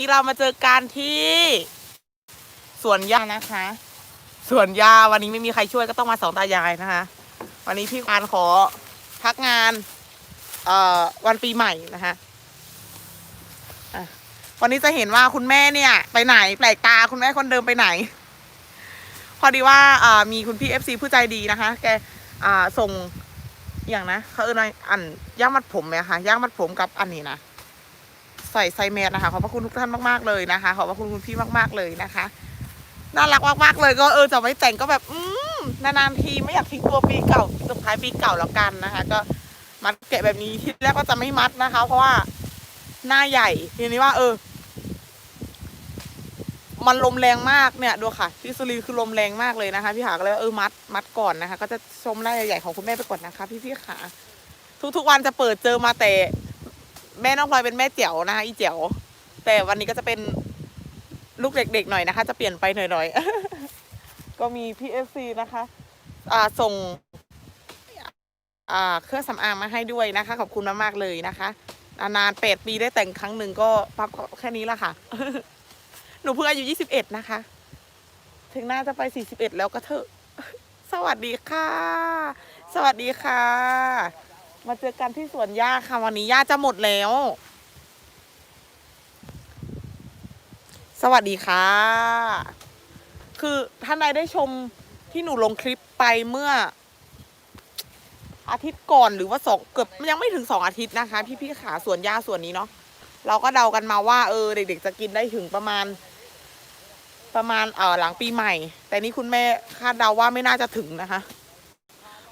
นี้เรามาเจอกันที่สวนยานะคะสวนยาวันนี้ไม่มีใครช่วยก็ต้องมาสองตายายนะคะ วันนี้พี่การขอพักงาน เอ่อวันปีใหม่นะคะอะวันนี้จะเห็นว่าคุณแม่เนี่ย ไปไหนแปลกตาคุณแม่คนเดิมไปไหน พอดีว่าอ่ามีคุณพี่เอฟซีผู้ใจดีนะคะ แกอ่าส่งอย่างนะเขาเอออันย่างมัดผมไหมคะย่างมัดผมกับอันนี้นะ ใส่ไซแมสนะคะ ขอบพระคุณทุกท่านมากๆเลยนะคะ ขอบพระคุณคุณพี่มากๆเลยนะคะ น่ารักมากๆเลยก็เออจะไม่แต่งก็แบบ อืมนานๆทีไม่อยากทิ้งตัวปีเก่าสุดท้ายปีเก่าแล้วกันนะคะ ก็มัดแกะแบบนี้ที่แรกก็จะไม่มัดนะคะ เพราะว่าหน้าใหญ่ทีนี้ว่า เออ มันลมแรงมากเนี่ยดูค่ะ ที่สุรีคือลมแรงมากเลยนะคะ พี่หาก็เลยว่าเออมัด มัดก่อนนะคะ ก็จะชมไร่ใหญ่ๆของคุณแม่ไปก่อนนะคะ พี่พี่ๆขาทุกๆวันจะเปิดเจอมาแต่ แม่น้องพลอยเป็นแม่เจ๋วนะคะอีเจ๋วแต่วันนี้ก็จะเป็นลูกเด็กๆหน่อยนะคะ จะเปลี่ยนไปหน่อยๆ ก็มีพี่เอฟซีนะคะ อ่าส่ง อ่าเครื่องสำอางมาให้ด้วยนะคะ ขอบคุณมากๆเลยนะคะ นานๆแปดปีได้แต่งครั้งหนึ่งก็พักแค่นี้ละค่ะ หนูเพิ่งอายุยี่สิบเอ็ดนะคะ ถึงน่าจะไปสี่สิบเอ็ดแล้วก็เถอะ สวัสดีค่ะ สวัสดีค่ะ มาเจอกันที่สวนหญ้าค่ะวันนี้หญ้าจะหมดแล้ว สวัสดีค่ะ คือท่านใดได้ชมที่หนูลงคลิปไปเมื่อ อาทิตย์ก่อนหรือว่าสองเกือบยังไม่ถึงสองอาทิตย์นะคะ พี่พี่ๆขาสวนหญ้าสวนนี้เนาะเราก็เดากันมาว่าเออเด็ก ๆ จะกินได้ถึงประมาณ ประมาณเออหลังปีใหม่ แต่นี่คุณแม่คาดเดาว่าไม่น่าจะถึงนะคะ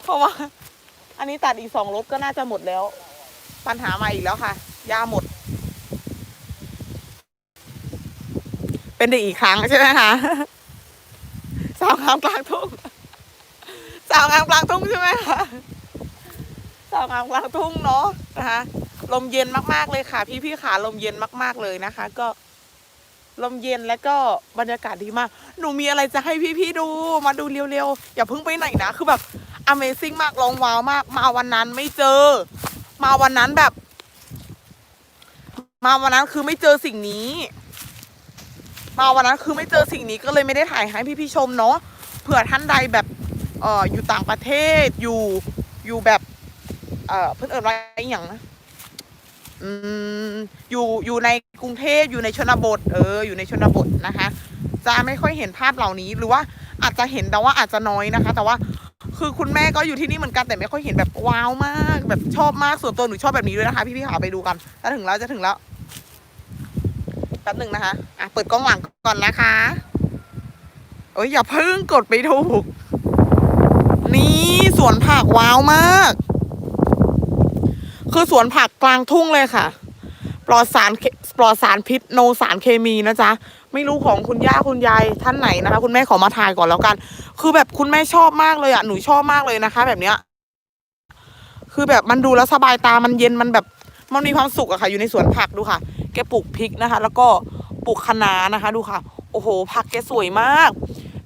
เพราะว่า อันนี้ตัดอีกสองรถก็น่าจะหมดแล้ว ปัญหามาอีกแล้วค่ะยาหมด เป็นเด็กอีกครั้งใช่ไหมคะสาวงามกลางทุ่งสาวงามกลางทุ่งใช่ไหมคะสาวงามกลางทุ่งเนาะนะคะลมเย็นมากๆเลยค่ะ พี่ๆขาลมเย็นมาก ๆเลยนะคะ ก็ลมเย็นแล้วก็บรรยากาศดีมาก หนูมีอะไรจะให้พี่ๆดู มาดูเร็วๆ อย่าเพิ่งไปไหนนะ คือแบบ Amazing มากลองว้าวมาก มาวันนั้นไม่เจอ มาวันนั้นแบบ มาวันนั้นคือไม่เจอสิ่งนี้ มาวันนั้นคือไม่เจอสิ่งนี้ก็เลยไม่ได้ถ่ายให้พี่ๆชมเนาะเผื่อท่านใดแบบเอออยู่ต่างประเทศอยู่อยู่แบบ เออเพื่อนเอิญว่าอย่างนะอืมอยู่อยู่ในกรุงเทพอยู่ในชนบท เออ อยู่ในชนบทนะคะ จะไม่ค่อยเห็นภาพเหล่านี้หรือว่าอาจจะเห็นแต่ว่าอาจจะน้อยนะคะ แต่ว่า คือคุณแม่ก็อยู่ที่นี่เหมือนกันแต่ไม่ค่อยเห็นแบบว้าวมาก แบบชอบมากส่วนตัวหนูชอบแบบนี้ด้วยนะคะ พี่พี่ๆขาไปดูกันจะถึงแล้วจะถึงแล้วแป๊บหนึ่งนะคะอะเปิดกล้องหลังก่อนนะคะเอ้ยอย่าเพิ่งกดไปถูก นี่สวนผักว้าวมาก คือสวนผักกลางทุ่งเลยค่ะ ปลอดสารเปลอดสารพิษโนสารเคมีนะจ๊ะไม่รู้ของคุณย่าคุณยายท่านไหนนะคะ คุณแม่ขอมาถ่ายก่อนแล้วกัน คือแบบคุณแม่ชอบมากเลยอะหนูชอบมากเลยนะคะ แบบเนี้ย คือแบบมันดูแล้วสบายตามันเย็นมันแบบมันมีความสุขอะค่ะ อยู่ในสวนผักดูค่ะ แกปลูกพริกนะคะ แล้วก็ปลูกคะน้านะคะ ดูค่ะ โอ้โห ผักแกสวยมาก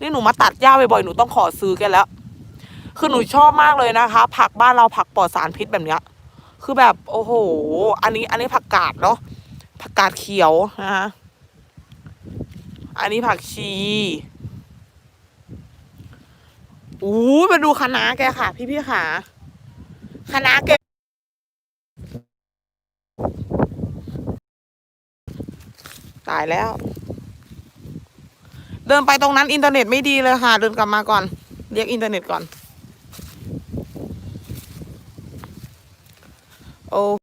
นี่หนูมาตัดหญ้าบ่อยๆหนูต้องขอซื้อแกแล้ว คือหนูชอบมากเลยนะคะ ผักบ้านเราผักปลอดสารพิษแบบเนี้ย คือแบบโอ้โห อันนี้อันนี้ผักกาดเนาะ ผักกาดเขียวนะคะอันนี้ผักชีอู้มาดูคณะแกค่ะ พี่พี่ๆค่ะคะแกตายแล้ว เดินไปตรงนั้นอินเทอร์เน็ตไม่ดีเลยค่ะ เดินกลับมาก่อน เรียกอินเทอร์เน็ตก่อน โอ้